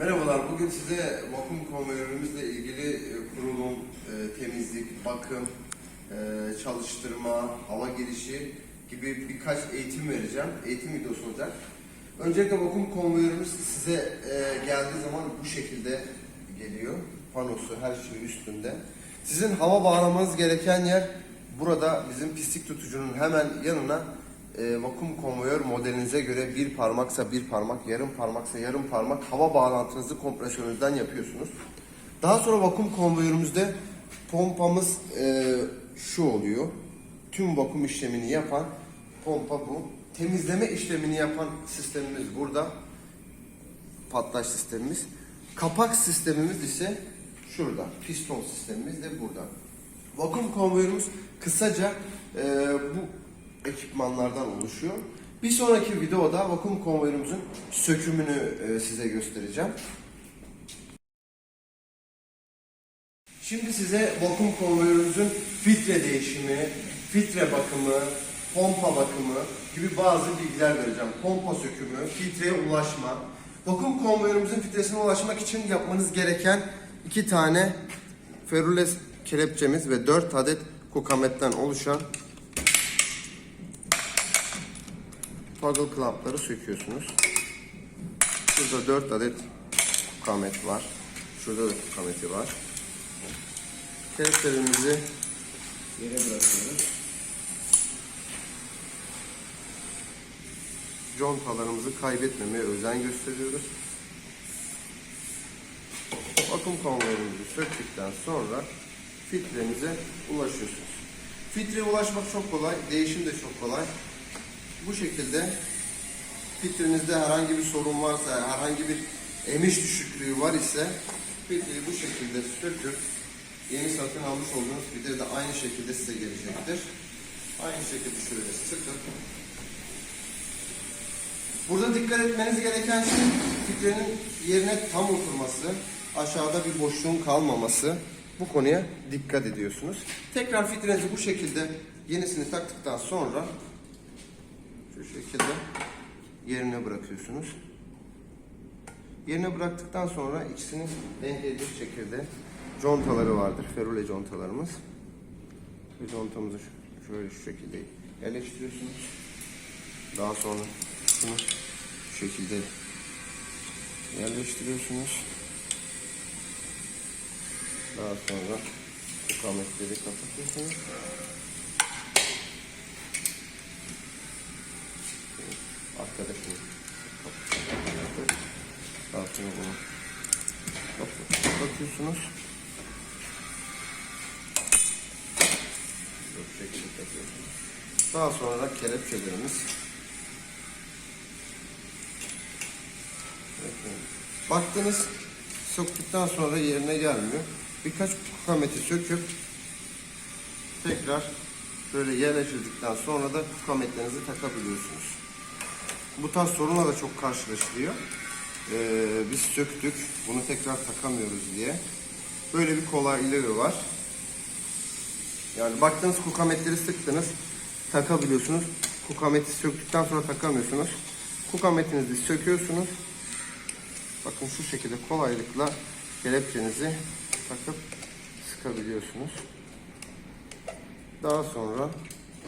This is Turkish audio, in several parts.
Merhabalar, bugün size vakum konveyörümüzle ilgili e, kurulum, e, temizlik, bakım, e, çalıştırma, hava girişi gibi birkaç eğitim vereceğim. Eğitim videosu olacak. Öncelikle vakum konveyörümüz size geldiği zaman bu şekilde geliyor. Panosu her şey üstünde. Sizin hava bağlamanız gereken yer burada bizim pislik tutucunun hemen yanına e, vakum konveyör modelinize göre bir parmaksa bir parmak, yarım parmaksa yarım parmak hava bağlantınızı kompresörünüzden yapıyorsunuz. Daha sonra vakum konveyörümüzde pompamız e, şu oluyor. Tüm vakum işlemini yapan pompa bu. Temizleme işlemini yapan sistemimiz burada. Patlaş sistemimiz. Kapak sistemimiz ise şurada. Piston sistemimiz de burada. Vakum konveyörümüz kısaca e, bu ekipmanlardan oluşuyor. Bir sonraki videoda vakum konveyörümüzün sökümünü e, size göstereceğim. Şimdi size vakum konveyörümüzün filtre değişimi, filtre bakımı, pompa bakımı gibi bazı bilgiler vereceğim. Pompa sökümü, filtreye ulaşma. Vakum konveyörümüzün filtresine ulaşmak için yapmanız gereken iki tane ferrules kelepçemiz ve 4 adet kukametten oluşan toggle clampları söküyorsunuz. Şurada 4 adet kukamet var. Şurada da kukameti var. Kelepçelerimizi yere bırakıyoruz. Contalarımızı kaybetmemeye özen gösteriyoruz. Vakum konveyörümüzü söktükten sonra filtremize ulaşıyorsunuz. Filtreye ulaşmak çok kolay, değişim de çok kolay. Bu şekilde filtrenizde herhangi bir sorun varsa, herhangi bir emiş düşüklüğü var ise filtreyi bu şekilde söküp yeni satın almış olduğunuz filtre de aynı şekilde size gelecektir. Aynı şekilde şöyle sıkıp Burada dikkat etmeniz gereken şey filtrenin yerine tam oturması, aşağıda bir boşluğun kalmaması. Bu konuya dikkat ediyorsunuz. Tekrar filtrenizi bu şekilde yenisini taktıktan sonra şu şekilde yerine bırakıyorsunuz. Yerine bıraktıktan sonra ikisini dengeleyecek şekilde contaları vardır. Ferule contalarımız. Bu contamızı şöyle şu şekilde yerleştiriyorsunuz. Daha sonra şunu şu şekilde yerleştiriyorsunuz. Daha sonra bu kapatıyorsunuz. Daha sonra bunu kapatıyorsunuz. Bu şekilde takıyorsunuz. Daha sonra kelepçelerimiz Baktınız söktükten sonra yerine gelmiyor. Birkaç kukameti söküp tekrar böyle yerleştirdikten sonra da kukametlerinizi takabiliyorsunuz. Bu tarz sorunla da çok karşılaşılıyor. Ee, biz söktük, bunu tekrar takamıyoruz diye. Böyle bir kolaylığı var. Yani baktınız kukametleri sıktınız, takabiliyorsunuz. Kukameti söktükten sonra takamıyorsunuz. Kukametinizi söküyorsunuz. Bakın şu şekilde kolaylıkla kelepçenizi takıp sıkabiliyorsunuz. Daha sonra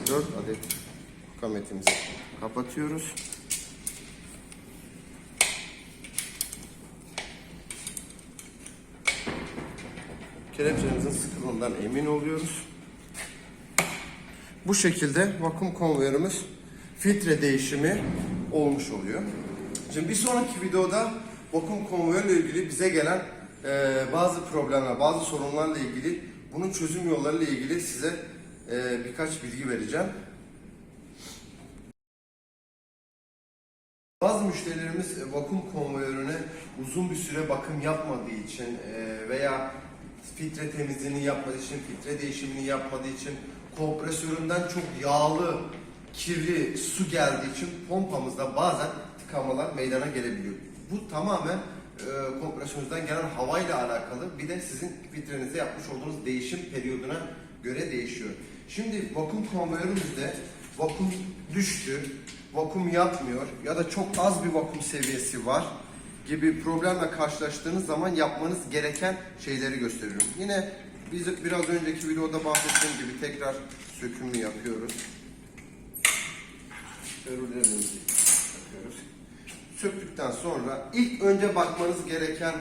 4 adet kametimizi kapatıyoruz. Kelepçemizin sıkılığından emin oluyoruz. Bu şekilde vakum konveyörümüz filtre değişimi olmuş oluyor. Şimdi bir sonraki videoda vakum konveyörle ilgili bize gelen e, bazı problemler, bazı sorunlarla ilgili bunun çözüm yollarıyla ilgili size e, birkaç bilgi vereceğim. Bazı müşterilerimiz vakum konveyörüne uzun bir süre bakım yapmadığı için e, veya filtre temizliğini yapmadığı için, filtre değişimini yapmadığı için, kompresöründen çok yağlı, kirli su geldiği için pompamızda bazen tıkanmalar meydana gelebiliyor. Bu tamamen e, kompresörünüzden gelen havayla alakalı. Bir de sizin filtrenizde yapmış olduğunuz değişim periyoduna göre değişiyor. Şimdi vakum konveyörümüzde vakum düştü, vakum yapmıyor ya da çok az bir vakum seviyesi var. Gibi problemle karşılaştığınız zaman yapmanız gereken şeyleri gösteriyorum. Yine biz biraz önceki videoda bahsettiğim gibi tekrar sökümü yapıyoruz. Örülerimizi yapıyoruz. Söktükten sonra ilk önce bakmanız gereken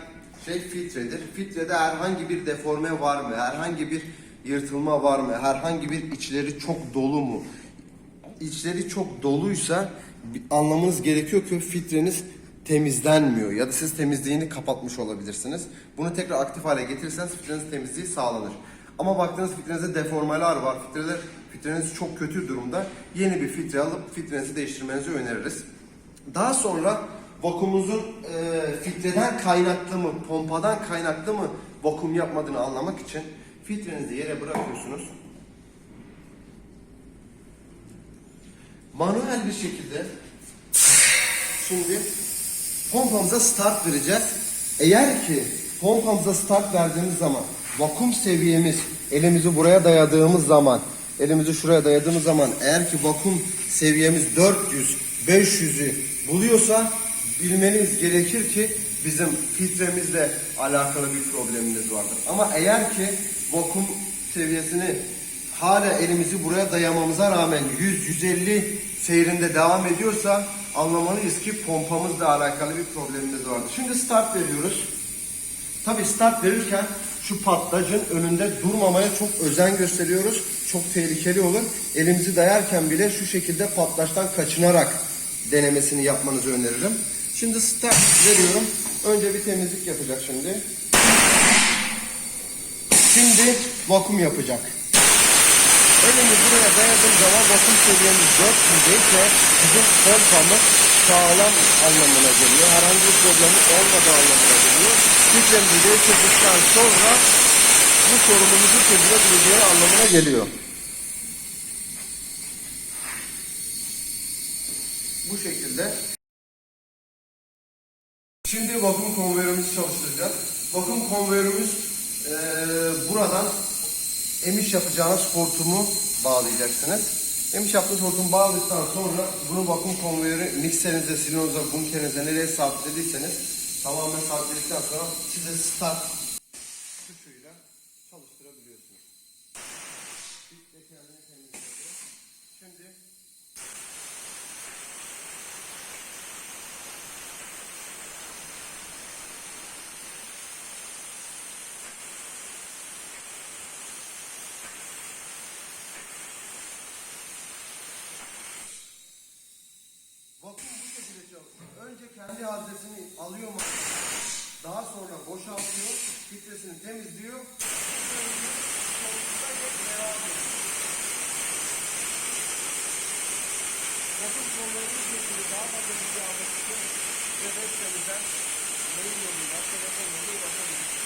şey filtredir. Filtrede herhangi bir deforme var mı? Herhangi bir yırtılma var mı? Herhangi bir içleri çok dolu mu? İçleri çok doluysa anlamanız gerekiyor ki filtreniz temizlenmiyor ya da siz temizliğini kapatmış olabilirsiniz. Bunu tekrar aktif hale getirirseniz filtrenizin temizliği sağlanır. Ama baktığınız filtrenizde deformeler var. Filtreler, filtreniz çok kötü durumda. Yeni bir filtre alıp filtrenizi değiştirmenizi öneririz. Daha sonra vakumumuzun e, filtreden kaynaklı mı, pompadan kaynaklı mı vakum yapmadığını anlamak için filtrenizi yere bırakıyorsunuz. Manuel bir şekilde şimdi pompamıza start vereceğiz. Eğer ki pompamıza start verdiğimiz zaman vakum seviyemiz elimizi buraya dayadığımız zaman elimizi şuraya dayadığımız zaman eğer ki vakum seviyemiz 400 500'ü buluyorsa bilmeniz gerekir ki bizim filtremizle alakalı bir problemimiz vardır. Ama eğer ki vakum seviyesini hala elimizi buraya dayamamıza rağmen 100-150 seyrinde devam ediyorsa anlamalıyız ki pompamızla alakalı bir problemimiz vardı. Şimdi start veriyoruz. Tabi start verirken şu patlacın önünde durmamaya çok özen gösteriyoruz. Çok tehlikeli olur. Elimizi dayarken bile şu şekilde patlaçtan kaçınarak denemesini yapmanızı öneririm. Şimdi start veriyorum. Önce bir temizlik yapacak şimdi. Şimdi vakum yapacak. Elimi buraya dayadığım zaman vakum seviyemiz 400 ise bizim pompamız sağlam anlamına geliyor. Herhangi bir problemi olmadığı anlamına geliyor. Filtremizi değiştirdikten sonra bu sorunumuzu çözülebileceği anlamına geliyor. Bu şekilde. Şimdi vakum konveyörümüzü çalıştıracağız. Vakum konveyörümüz eee, buradan emiş yapacağınız hortumu bağlayacaksınız. Emiş yaptığınız hortumu bağladıktan sonra bunu vakum konveyörü mikserinize, silinoza, bunkerinize nereye sabitlediyseniz tamamen sabitledikten sonra size start tuşuyla çalıştırabiliyorsunuz. Filtre kendini temizledi. Şimdi Vakum bu şekilde çalışıyor. Önce kendi haznesini alıyor? Daha sonra boşaltıyor, filtresini temizliyor. Vakum konularıyla ilgili daha fazla bilgi almak için web sitemizden mail yoluyla, telefon yoluyla ulaşabilirsiniz.